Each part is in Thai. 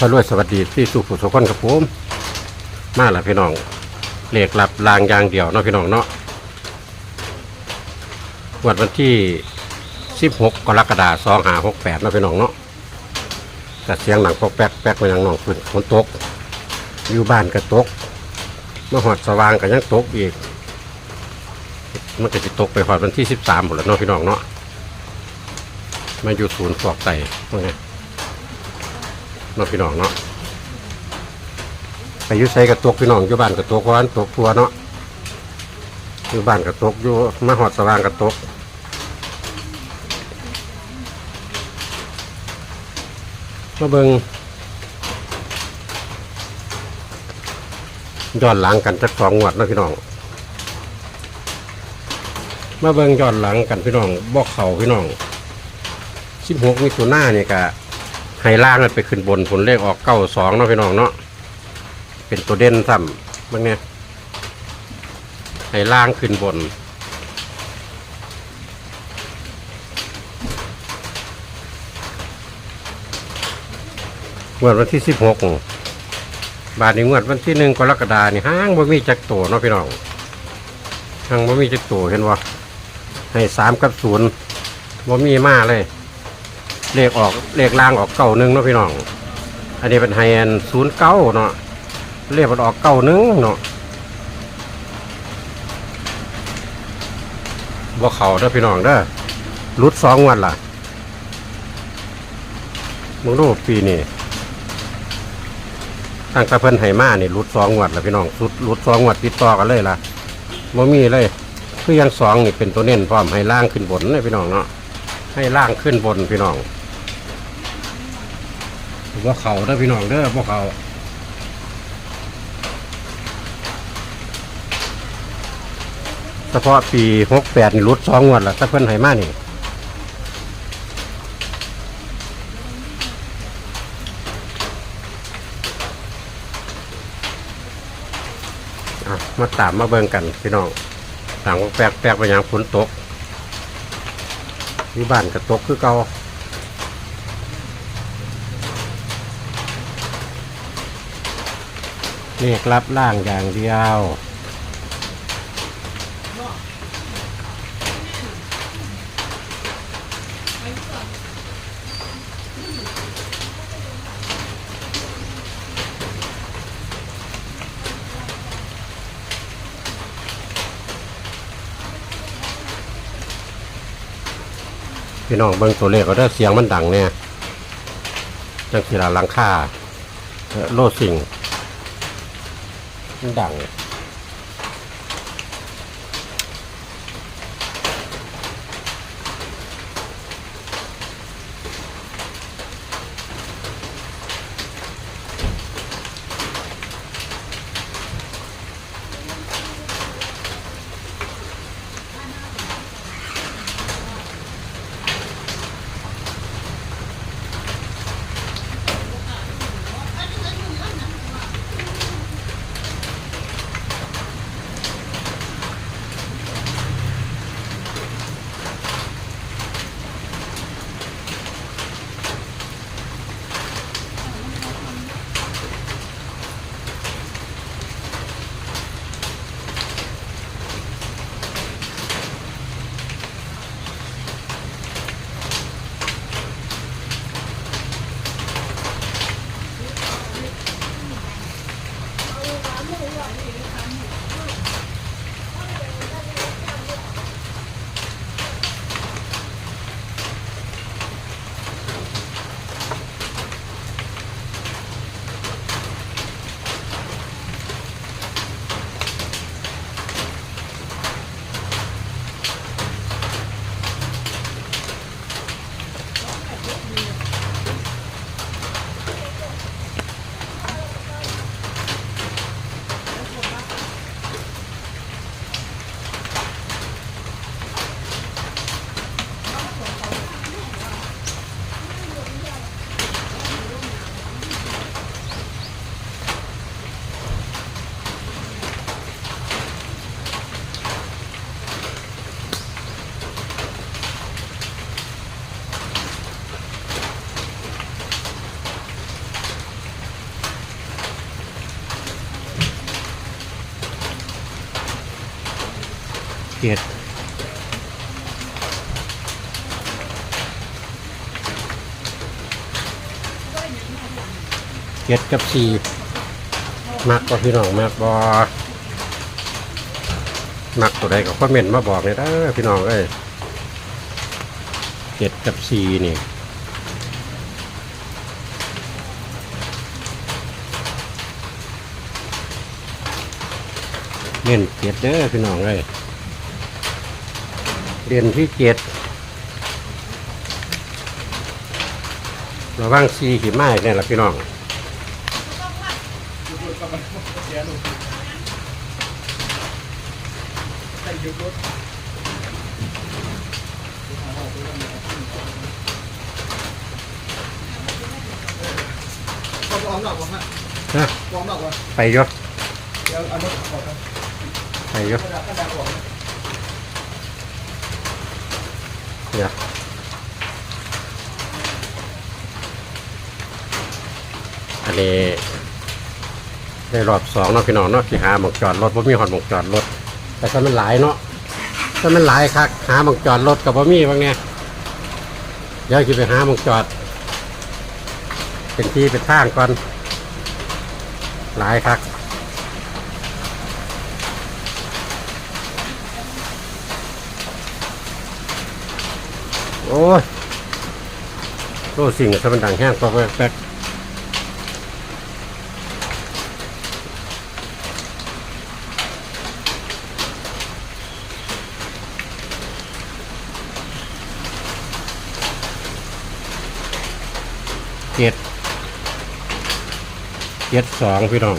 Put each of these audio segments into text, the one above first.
พระรวยสวัสดีที่สุขุสุขคนกับผมมาละพี่น้องเหลขหลับลางยางเดียวเนาะพี่น้องเนาะวันวันที่ 16 กรกฎาคม2568เนาะพี่น้องเนาะกระเสียงหนังปอกแป๊กแป๊กมาอย่างน้องฝนฝนตก อยู่บ้านก็ตกมาหอดสว่างก็ยังตกอีก มันก็จะตกไปหอดวันที่ 13หมดแล้วเนาะพี่น้องเนาะมาอยู่ศูนย์ฟอกไตพวกนี้ เนาะพี่น้องเนาะไปอยุ่ใส่กระตกพี่น้องอยู่บ้านกระตกเพราะว่าตกทัวเนาะอยู่บ้านกระตกอยู่มาหอดสว่างกระตกมาเบิงย้อนหลังกันจักสองงวดนาะพี่น้อง มาเบิงย้อนหลังกันพี่น้องบอกเขาพี่น้องสิบหกมิถุนายนนี่ยกะ ไฮล่างมันไปขึ้นบนผลเลขออกเก้าสองเนาะพี่น้องเนาะเป็นตัวเด่นซ้ำบางเนี่ยไฮล่างขึ้นบน งวดวันที่สิบหกบาทนี้งวดวันที่หนึ่งกรกฎานี่ห้างบ่มีจักตัวเนาะพี่น้องห้างบ่มีจักตัวเห็นว่ให้สามกับศูนย์บ่มีมาเลย เลขออกเลขล่างออกเก้าหนึ่งเนาะพี่น้อง อันนี้เป็นไฮแอนศูนย์เก้าเนาะเลขมันออกเก้าหนึ่งเนาะบ่เขาเด้อพี่น้องเด้อรุดสองวันล่ะมึงดูปีนี้ตั้งแต่เพิ่นไห้มานี่รุดสองวัดล่ะพี่น้องรุดรุดสองวัดติดต่อกันเลยล่ะบ่มีเลยคือยังสองนี่เป็นตัวเน้นพร้อมให้ล่างขึ้นบนเลยพี่น้องเนาะให้ล่างขึ้นบนพี่น้อง ว่าเขาเด้อพี่น้องเด้อพวกเขาเฉพาะปีหกแปดนี่รุดสองงวดแล้วถ้าเพิ่นให้มานี่อะมาตามมาเบิ่งกันพี่น้องต่างแปลกแปลกไปอย่างฝนตกอยู่บ้านก็ตกคือเก่า เลขรับล่างอย่างเดียว พี่น้องเบิ่งตัวเลขก็ได้เสียงมันดังเนี่ยจังสีลาลังค่าโลดสิ่ง ดัง 了。 จ็ดเจ็ดกับสี่มักก็พี่น้องมักบอมักตัวใดก็คอมเมนต์มาบอกเลยเด้อพี่น้องเอ้ยเจ็ดกับสี่นี่เล่นเจ็ดเด้อพี่น้องเลย เรียนที่เจ็ดระวังซีขี่ไม้เนี่ยละพี่น้องก็วอร์มหนักกว่าฮะนะวอร์มหนักกว่าไปอยศเดี๋ยวเอารถออกกันไปอยศ กระดาษกระดาษออก เนี่ยอันนี้ได้รอบสองเนาะพี่น้องเนาะที่หาหมองจอดรถบ่มีหอดหมองจอดรถ แต่ถ้ามันหลายเนาะถ้ามันหลายคักหาหมองจอดรถกับบ่มีบางเนี่ยเดี๋ยวจะไปหาหมองจอด เป็นที่เป็นทางก่อนหลายคัก โอ้ยโอ้สิ่งที่มันดังแห้งก็แป๊กเจ็ดเจ็ดสองพี่น้อง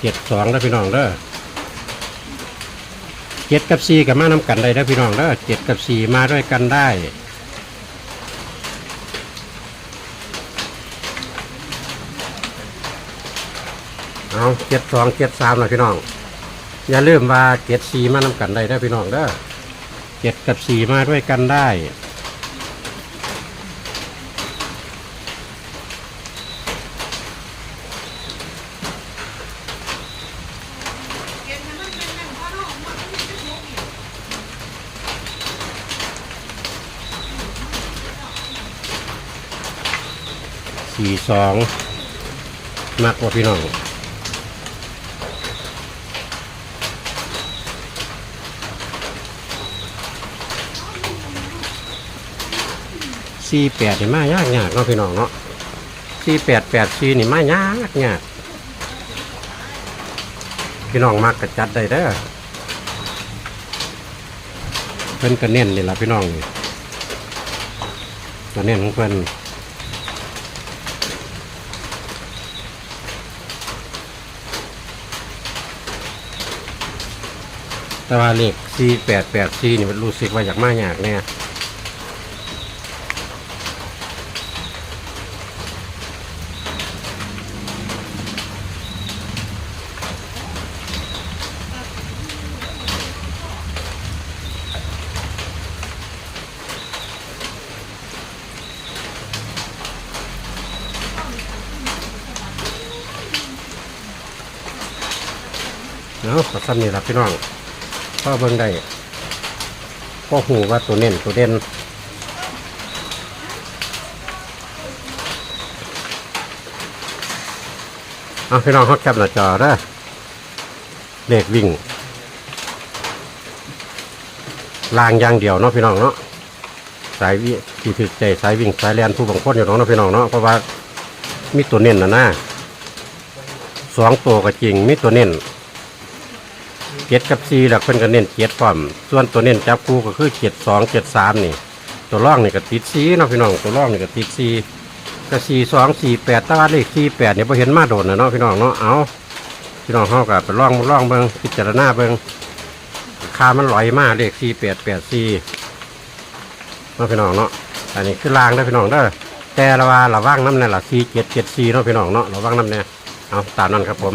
เจ็ดสองแล้วพี่น้องเด้อ เจ็ดกับสี่กับมาน้ำกันได้แล้วพี่น้องแล้วเจ็ดกับสี่มาด้วยกันได้เอาเจ็ดสองเจ็ดสามนะพี่น้อง อย่าลืมว่าเจ็ดสี่มานำกันได้แล้วพี่น้องเด้อเจ็ดกับสี่มาด้วยกันได้ สี่สองมักว่าพี่น้องสี่แปดนี่มายากยากเนาะพี่น้องเนาะสี่แปดแปดสี่นี่มายากยากพี่น้องมักกระจัดได้เด้อเพิ่นก็เน้นนี่ละพี่น้องนี่ก็เน้นของเพิ่น แต่ว่าเลขสี่แปดแปดสี่นี่มันรู้สึกว่าอยากมาอยากแน่เนาะก็ซ้ำนี่ละพี่น้อง พ่อเบิ่งได้พ่อหูว่าตัวเน้นตัวเด่นเอาพี่น้องเขาแคปหน้าจอเด้อเลขวิ่งลางอย่างเดียวเนาะพี่น้องเนาะสายวิที่ถึกใจสายวิ่งสายเลียนผู้บางคนอยู่เนาะเนาะพี่น้องเนาะเพราะว่ามีตัวเน้นนะนะสองตัวก็จริงมีตัวเน้น เจ็ดกับสี่หลักเพิ่นก็เน้นเจ็ดพร้อม ส่วนตัวเน้นจับคู่ก็คือเจ็ดสองเจ็ดสามนี่ ตัวร่องนี่ก็ติดสี่เนาะพี่น้องตัวร่องนี่ก็ติดสี่ก็สี่สองสี่แปดตาเลขสี่แปดเนี่ยพอเห็นมาโดนนะเนาะพี่น้องเนาะเอาพี่น้องเขาก็ไปร่องร่องเบิ่งพิจารณาเบิ่งคามันลอยมาเลขสี่แปดแปดสี่เนาะพี่น้องเนาะอันนี้คือรางได้พี่น้องเด้แต่ละว่าระว่างน้ำเนี่ยละสี่เจ็ดเจ็ดสี่เนาะพี่น้องเนาะระว่างน้ำเนี่ยเอาตามนั้นครับผม